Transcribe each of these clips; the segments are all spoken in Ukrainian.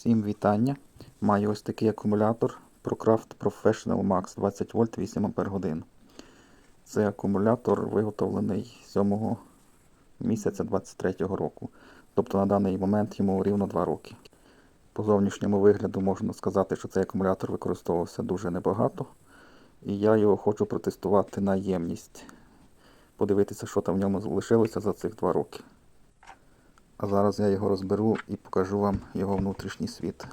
Всім вітання. Маю ось такий акумулятор ProCraft Professional Max 20 вольт 8 Ах. Це акумулятор виготовлений 7 місяця 23-го року. Тобто на даний момент йому рівно 2 роки. По зовнішньому вигляду можна сказати, що цей акумулятор використовувався дуже небагато. І я його хочу протестувати на ємність. Подивитися, що там в ньому залишилося за цих 2 роки. А зараз я його розберу і покажу вам його внутрішній світ.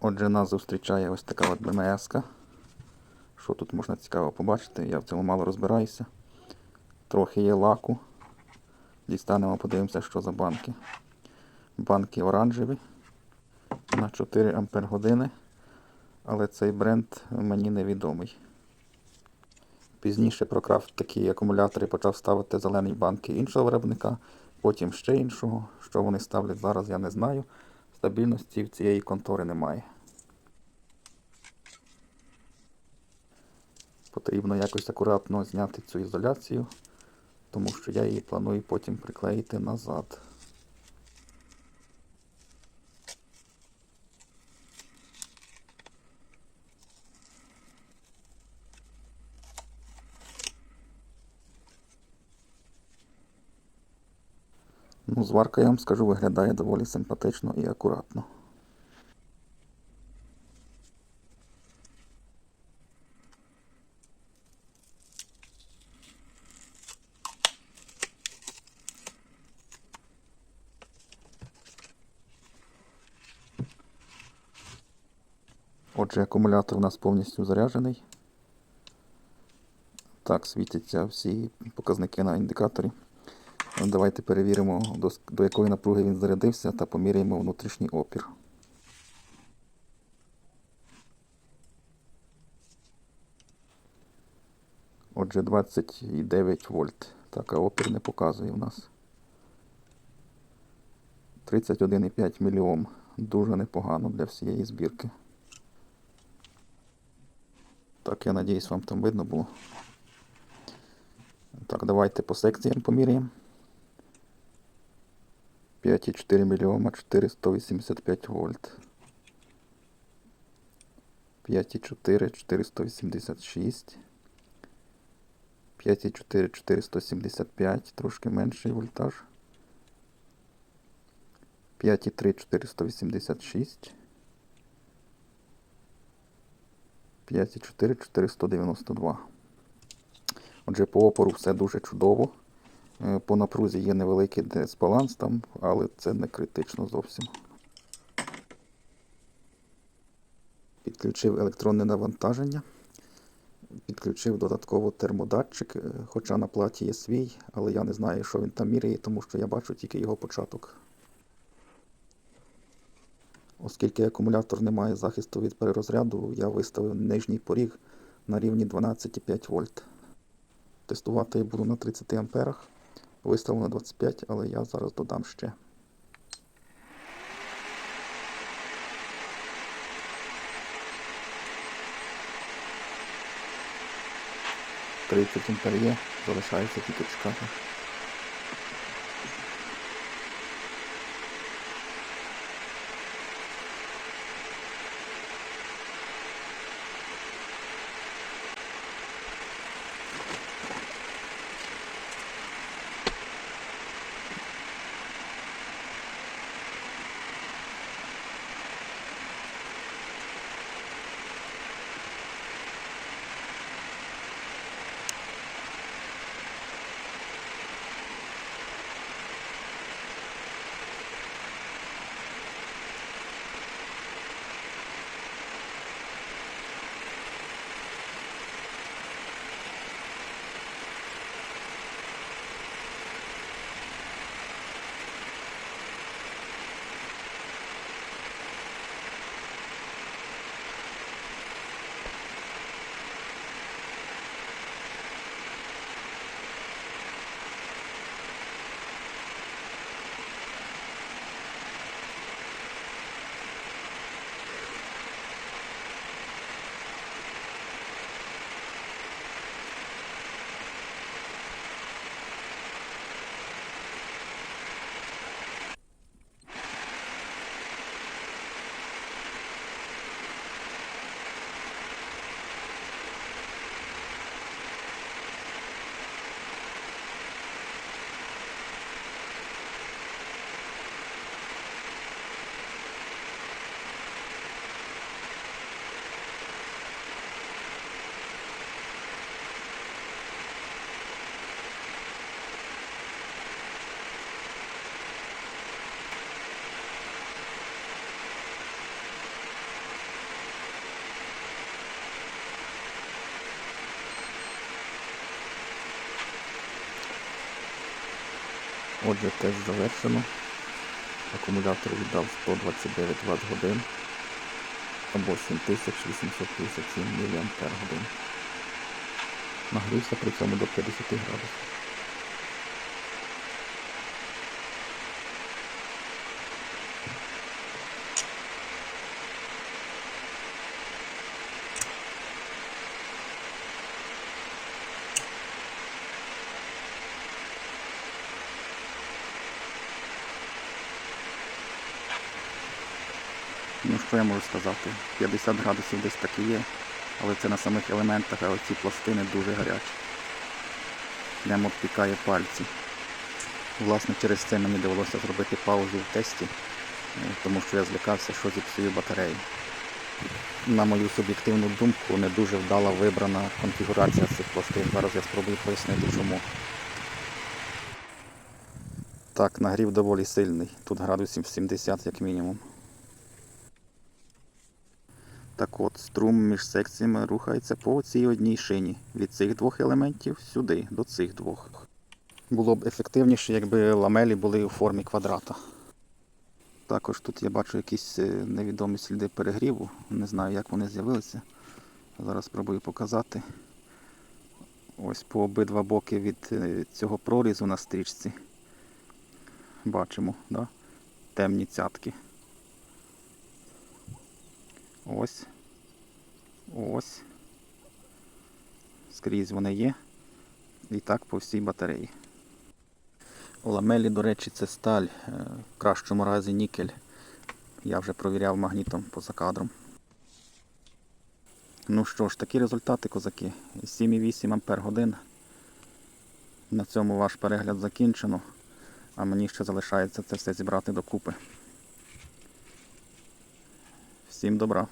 Отже, нас зустрічає ось така от БМС. -ка. Що тут можна цікаво побачити? Я в цьому мало розбираюся. Трохи є лаку. Дістанемо, подивимося, що за банки. Банки оранжеві на 4 Ампер години. Але цей бренд мені невідомий. Пізніше прокрав такі акумулятори почав ставити зелені банки іншого виробника, потім ще іншого. Що вони ставлять зараз, я не знаю. Стабільності в цієї контори немає. Потрібно якось акуратно зняти цю ізоляцію, тому що я її планую потім приклеїти назад. Ну, зварка, я вам скажу, виглядає доволі симпатично і акуратно. Отже, акумулятор у нас повністю заряджений. Так, світяться всі показники на індикаторі. Давайте перевіримо, до, до якої напруги він зарядився та поміряємо внутрішній опір. Отже, 29 вольт. Так, а опір не показує у нас. 31,5 мільйом. Дуже непогано для всієї збірки. Так, я надіюсь, вам там видно було. Так, давайте по секціям поміряємо. 5,4 мільйома 485 вольт. 5,4 486. 5,4 475, трошки менший вольтаж. 5,3 486. 5,4 492. Отже, по опору все дуже чудово. Е, по напрузі є невеликий дисбаланс там, але це не критично зовсім. Підключив електронне навантаження. Підключив додатково термодатчик, е, хоча на платі є свій, але я не знаю, що він там міряє, тому що я бачу тільки його початок. Оскільки акумулятор не має захисту від перерозряду, я виставив нижній поріг на рівні 12,5 вольт. Тестувати я буду на 30 амперах. Виставив на 25, але я зараз додам ще. Тридцять ампер є, залишається тільки чекати. Отже, тест завершено. Акумулятор віддав 129 Вт годин або 7857 мАч. Нагрівся при цьому до 50 градусів. Ну що я можу сказати? 50 градусів десь так і є, але це на самих елементах, а оці пластини дуже гарячі. Прямо обпікає пальці. Власне, через це мені довелося зробити паузу в тесті, е, тому що я злякався, що зіпсую батарею. На мою суб'єктивну думку, не дуже вдала вибрана конфігурація цих пластин. Зараз я спробую пояснити чому. Так, нагрів доволі сильний. Тут градусів 70 як мінімум. Так от, струм між секціями рухається по цій одній шині. Від цих двох елементів сюди, до цих двох. Було б ефективніше, якби ламелі були у формі квадрата. Також тут я бачу якісь е, невідомі сліди перегріву. Не знаю, як вони з'явилися. Зараз спробую показати. Ось по обидва боки від е, цього прорізу на стрічці. Бачимо, да? темні цятки. Ось. Ось. Скрізь вони є. І так по всій батареї. Ламелі, до речі, це сталь, е, в кращому разі нікель. Я вже провіряв магнітом поза кадром. Ну що ж, такі результати, козаки. 7,8 Ампер годин. На цьому ваш перегляд закінчено. А мені ще залишається це все зібрати докупи. Всім добра.